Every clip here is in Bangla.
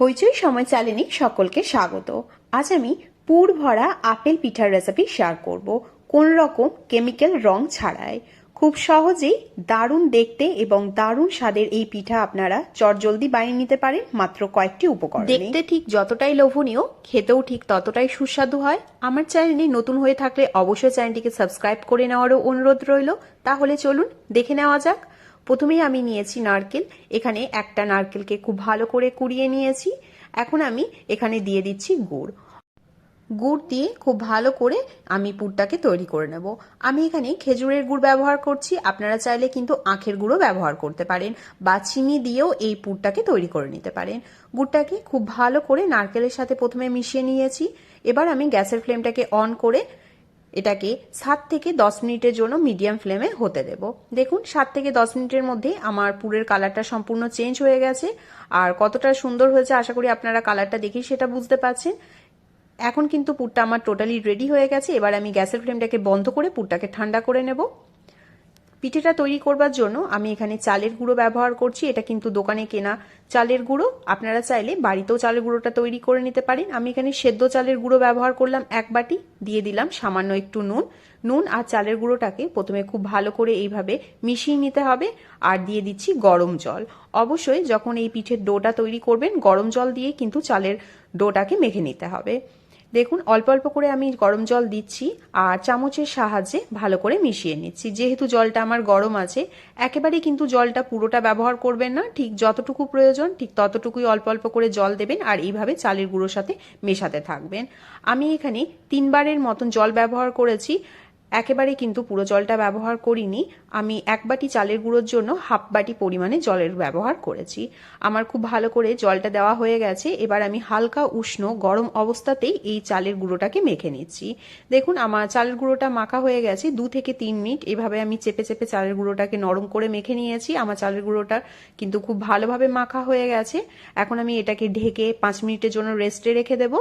হইচই সময় চ্যানেলে সকলকে স্বাগত। আজ আমি পুর ভরা আপেল পিঠার রেসিপি শেয়ার করব। কোন রকম কেমিক্যাল রং ছাড়াই। খুব সহজেই দারুণ দেখতে এবং দারুণ স্বাদের এই পিঠা আপনারা চটজলদি বানিয়ে নিতে পারেন মাত্র কয়েকটি উপকরণ। দেখতে ঠিক যতটাই লোভনীয়, খেতেও ঠিক ততটাই সুস্বাদু হয়। আমার চ্যানেলে নতুন হয়ে থাকলে অবশ্যই চ্যানেলটিকে সাবস্ক্রাইব করে নেওয়ারও অনুরোধ রইল। তাহলে চলুন দেখে নেওয়া যাক। প্রথমেই আমি নিয়েছি নারকেল। এখানে একটা নারকেলকে খুব ভালো করে কুড়িয়ে নিয়েছি। এখন আমি এখানে দিয়ে দিচ্ছি গুড়। গুড় দিয়ে খুব ভালো করে আমি পুরটাকে তৈরি করে নেব। আমি এখানে খেজুরের গুড় ব্যবহার করছি। আপনারা চাইলে কিন্তু আখের গুঁড়ো ব্যবহার করতে পারেন বা চিনি দিয়েও এই পুরটাকে তৈরি করে নিতে পারেন। গুড়টাকে খুব ভালো করে নারকেলের সাথে প্রথমে মিশিয়ে নিয়েছি। এবার আমি গ্যাসের ফ্লেমটাকে অন করে এটাকে সাত থেকে দশ মিনিটের জন্য মিডিয়াম ফ্লেমে হতে দেব। দেখুন, সাত থেকে দশ মিনিটের মধ্যে আমার পুরের কালারটা সম্পূর্ণ চেঞ্জ হয়ে গেছে। আর কতটা সুন্দর হয়েছে আশা করি আপনারা কালারটা দেখেই সেটা বুঝতে পারছেন। এখন কিন্তু পুরটা আমার টোটালি রেডি হয়ে গেছে। এবার আমি গ্যাসের ফ্লেমটাকে বন্ধ করে পুরটাকে ঠান্ডা করে নেব। পিঠেটা তৈরি করবার জন্য আমি এখানে চালের গুঁড়ো ব্যবহার করছি। এটা কিন্তু দোকানে কেনা চালের গুঁড়ো। আপনারা চাইলে বাড়িতেও চালের গুঁড়োটা তৈরি করে নিতে পারেন। আমি এখানে সেদ্ধ চালের গুঁড়ো ব্যবহার করলাম এক বাটি, দিয়ে দিলাম সামান্য একটু নুন। নুন আর চালের গুঁড়োটাকে প্রথমে খুব ভালো করে এইভাবে মিশিয়ে নিতে হবে আর দিয়ে দিচ্ছি গরম জল। অবশ্যই যখন এই পিঠের ডোটা তৈরি করবেন, গরম জল দিয়ে কিন্তু চালের ডোটাকে মেখে নিতে হবে। দেখুন, অল্প অল্প করে আমি গরম জল দিচ্ছি আর চামচের সাহায্যে ভালো করে মিশিয়ে নিচ্ছি। যেহেতু জলটা আমার গরম আছে, একেবারেই কিন্তু জলটা পুরোটা ব্যবহার করবেন না। ঠিক যতটুকু প্রয়োজন, ঠিক ততটুকুই অল্প অল্প করে জল দেবেন আর এইভাবে চালের গুঁড়োর সাথে মেশাতে থাকবেন। আমি এখানে তিনবারের মতন জল ব্যবহার করেছি। একেবারে কিন্তু পুরো জলটা ব্যবহার করিনি। আমি এক বাটি চালের গুঁড়োর জন্য হাফ বাটি পরিমাণে জলের ব্যবহার করেছি। আমার খুব ভালো করে জলটা দেওয়া হয়ে গেছে। এবার আমি হালকা উষ্ণ গরম অবস্থাতেই এই চালের গুঁড়োটাকে মেখে নিচ্ছি। দেখুন, আমার চালের গুঁড়োটা মাখা হয়ে গেছে। দু থেকে তিন মিনিট এভাবে আমি চেপে চেপে চালের গুঁড়োটাকে নরম করে মেখে নিয়েছি। আমার চালের গুঁড়োটা কিন্তু খুব ভালোভাবে মাখা হয়ে গেছে। এখন আমি এটাকে ঢেকে পাঁচ মিনিটের জন্য রেস্টে রেখে দেবো।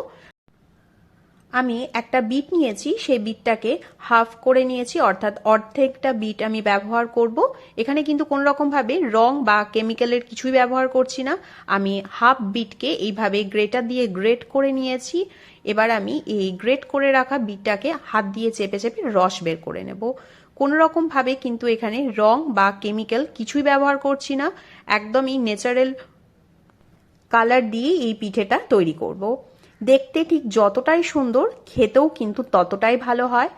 আমি একটা বিট নিয়েছি, সেই বিটটাকে হাফ করে নিয়েছি, অর্থাৎ অর্ধেকটা বিট আমি ব্যবহার করব। এখানে কিন্তু কোনো রকমভাবে রং বা কেমিক্যালের কিছুই ব্যবহার করছি না। আমি হাফ বিটকে এইভাবে গ্রেটার দিয়ে গ্রেট করে নিয়েছি। এবার আমি এই গ্রেট করে রাখা বিটটাকে হাত দিয়ে চেপে চেপে রস বের করে নেব। কোনো রকমভাবে কিন্তু এখানে রং বা কেমিক্যাল কিছুই ব্যবহার করছি না। একদমই ন্যাচারাল কালার দিয়ে এই পিঠেটা তৈরি করব। দেখতে ঠিক যতটাই সুন্দর, খেতেও কিন্তু ততটাই ভালো হয়।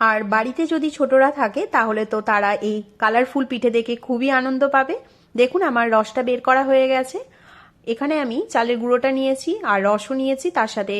আর বাড়িতে যদি ছোটরা থাকে, তাহলে তো তারা এই কালারফুল পিঠে দেখে খুবই আনন্দ পাবে। দেখুন, আমার রসটা বের করা হয়ে গেছে। এখানে আমি চালের গুঁড়োটা নিয়েছি, আর রসও নিয়েছি, তার সাথে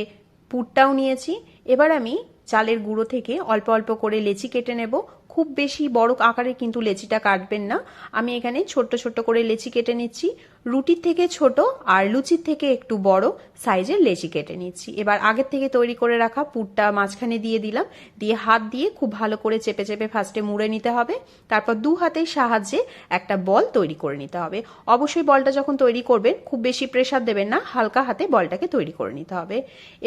পুরটাও নিয়েছি। এবার আমি চালের গুঁড়ো থেকে অল্প অল্প করে লেচি কেটে নেব। খুব বেশি বড় আকারে কিন্তু লেচিটা কাটবেন না। আমি এখানে ছোট্ট ছোট্ট করে লেচি কেটে নিচ্ছি। রুটির থেকে ছোট আর লুচির থেকে একটু বড় সাইজের লেচি কেটে নিচ্ছি। এবার আগের থেকে তৈরি করে রাখা পুরটা মাঝখানে দিয়ে দিলাম। দিয়ে হাত দিয়ে খুব ভালো করে চেপে চেপে ফার্স্টে মুড়ে নিতে হবে। তারপর দু হাতের সাহায্যে একটা বল তৈরি করে নিতে হবে। অবশ্যই বলটা যখন তৈরি করবেন, খুব বেশি প্রেশার দেবেন না, হালকা হাতে বলটাকে তৈরি করে নিতে হবে।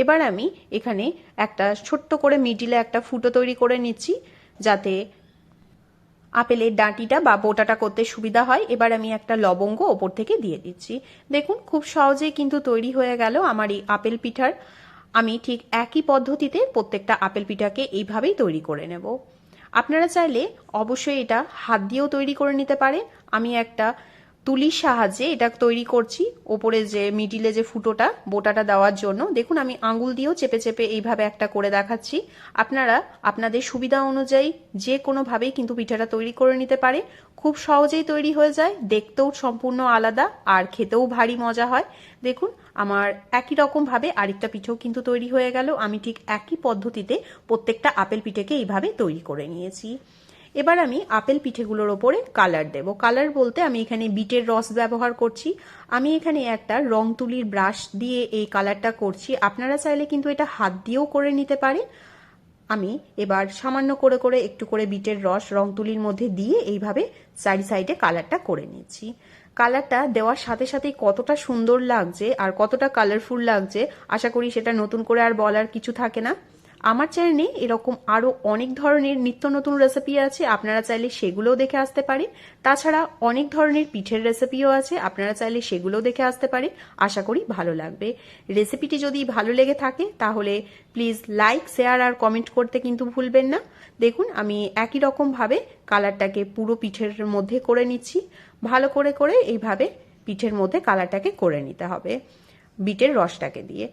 এবার আমি এখানে একটা ছোট্ট করে মিডিলে একটা ফুটো তৈরি করে নিচ্ছি। যাতে আপেলের ডাঁটিটা বা বোটাটা করতে সুবিধা হয়। এবার আমি একটা লবঙ্গ ওপর থেকে দিয়ে দিচ্ছি। দেখুন, খুব সহজেই কিন্তু তৈরি হয়ে গেল আমার এই আপেল পিঠার। আমি ঠিক একই পদ্ধতিতে প্রত্যেকটা আপেল পিঠাকে এইভাবেই তৈরি করে নেব। আপনারা চাইলে অবশ্যই এটা হাত দিয়েও তৈরি করে নিতে পারেন। আমি একটা তুলির সাহায্যে এটা তৈরি করছি, ওপরে যে মিডিলে যে ফুটোটা, বোটাটা দেওয়ার জন্য। দেখুন, আমি আঙ্গুল দিয়েও চেপে চেপে এইভাবে একটা করে দেখাচ্ছি। আপনারা আপনাদের সুবিধা অনুযায়ী যে কোনোভাবেই কিন্তু পিঠাটা তৈরি করে নিতে পারে। খুব সহজেই তৈরি হয়ে যায়, দেখতেও সম্পূর্ণ আলাদা আর খেতেও ভারী মজা হয়। দেখুন, আমার একই রকমভাবে আরেকটা পিঠেও কিন্তু তৈরি হয়ে গেল। আমি ঠিক একই পদ্ধতিতে প্রত্যেকটা আপেল পিঠেকে এইভাবে তৈরি করে নিয়েছি। এবার আমি আপেল পিঠেগুলোর ওপরে কালার দেব। কালার বলতে আমি এখানে বিটের রস ব্যবহার করছি। আমি এখানে একটা রং তুলির ব্রাশ দিয়ে এই কালারটা করছি। আপনারা চাইলে কিন্তু এটা হাত দিয়েও করে নিতে পারেন আমি এবার সামান্য করে করে একটু করে বিটের রস রং তুলির মধ্যে দিয়ে এইভাবে সাইড সাইডে কালারটা করে নিচ্ছি। কালারটা দেওয়ার সাথে সাথে কতটা সুন্দর লাগছে আর কতটা কালারফুল লাগছে, আশা করি সেটা নতুন করে আর বলার কিছু থাকে না। আমার চ্যানেলে এরকম আরও অনেক ধরনের নিত্য নতুন রেসিপি আছে, আপনারা চাইলে সেগুলোও দেখে আসতে পারেন। তাছাড়া অনেক ধরনের পিঠের রেসিপিও আছে, আপনারা চাইলে সেগুলোও দেখে আসতে পারেন। আশা করি ভালো লাগবে। রেসিপিটি যদি ভালো লেগে থাকে, তাহলে প্লিজ লাইক শেয়ার আর কমেন্ট করতে কিন্তু ভুলবেন না। দেখুন, আমি একই রকমভাবে কালারটাকে পুরো পিঠের মধ্যে করে নিচ্ছি। ভালো করে করে এইভাবে পিঠের মধ্যে কালারটাকে করে নিতে হবে। বিটের রসটাকে দিয়ে।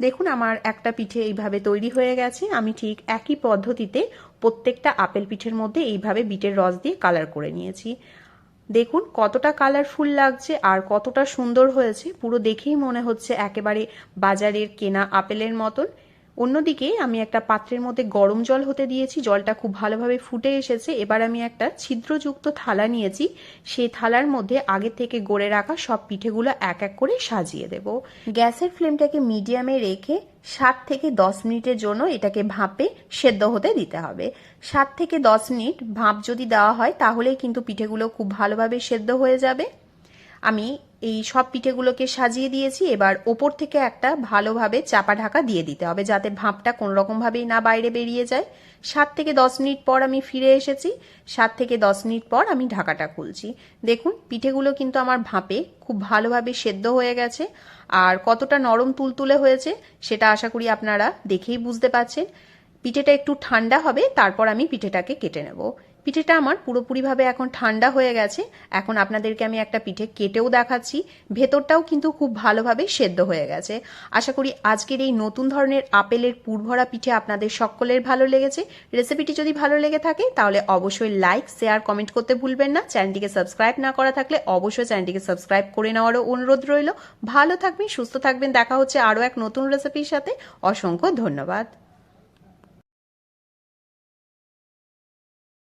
দেখুন, আমার একটা পিঠে এইভাবে তৈরি হয়ে গেছে। আমি ঠিক একই পদ্ধতিতে প্রত্যেকটা আপেল পিঠের মধ্যে এইভাবে বিটের রস দিয়ে কালার করে নিয়েছি। দেখুন, কতটা কালারফুল লাগছে আর কতটা সুন্দর হয়েছে। পুরো দেখেই মনে হচ্ছে একেবারে বাজারের কেনা আপেলের মতন। অন্যদিকে আমি একটা পাত্রের মধ্যে গরম জল হতে দিয়েছি, জলটা খুব ভালোভাবে ফুটে এসেছে। এবার আমি একটা ছিদ্রযুক্ত থালা নিয়েছি। সেই থালার মধ্যে আগে থেকে গড়ে রাখা সব পিঠেগুলো এক এক করে সাজিয়ে দেব। গ্যাসের ফ্লেমটাকে মিডিয়ামে রেখে সাত থেকে দশ মিনিটের জন্য এটাকে ভাপে সেদ্ধ হতে দিতে হবে। সাত থেকে দশ মিনিট ভাপ যদি দেওয়া হয়, তাহলেই কিন্তু পিঠেগুলো খুব ভালোভাবে সেদ্ধ হয়ে যাবে। আমি এই সব পিঠেগুলোকে সাজিয়ে দিয়েছি। এবার ওপর থেকে একটা ভালোভাবে চাপা ঢাকা দিয়ে দিতে হবে যাতে ভাপটা কোনো রকমভাবেই না বাইরে বেরিয়ে যায়। সাত থেকে দশ মিনিট পর আমি ফিরে এসেছি। সাত থেকে দশ মিনিট পর আমি ঢাকাটা খুলছি। দেখুন, পিঠেগুলো কিন্তু আমার ভাপে খুব ভালোভাবে সেদ্ধ হয়ে গেছে। আর কতটা নরম তুলতুলে হয়েছে, সেটা আশা করি আপনারা দেখেই বুঝতে পারছেন। পিঠেটা একটু ঠান্ডা হবে, তারপর আমি পিঠেটাকে কেটে নেব। পিঠেটা আমার পুরোপুরিভাবে এখন ঠান্ডা হয়ে গেছে। এখন আপনাদেরকে আমি একটা পিঠে কেটেও দেখাচ্ছি। ভেতরটাও কিন্তু খুব ভালোভাবে সেদ্ধ হয়ে গেছে। আশা করি আজকের এই নতুন ধরনের আপেলের পুরভরা পিঠে আপনাদের সকলের ভালো লেগেছে। রেসিপিটি যদি ভালো লেগে থাকে, তাহলে অবশ্যই লাইক, শেয়ার, কমেন্ট করতে ভুলবেন না। চ্যানেলটিকে সাবস্ক্রাইব না করা থাকলে অবশ্যই চ্যানেলটিকে সাবস্ক্রাইব করে নেওয়ারও অনুরোধ রইল। ভালো থাকবেন, সুস্থ থাকবেন। দেখা হচ্ছে আরও এক নতুন রেসিপির সাথে। অসংখ্য ধন্যবাদ।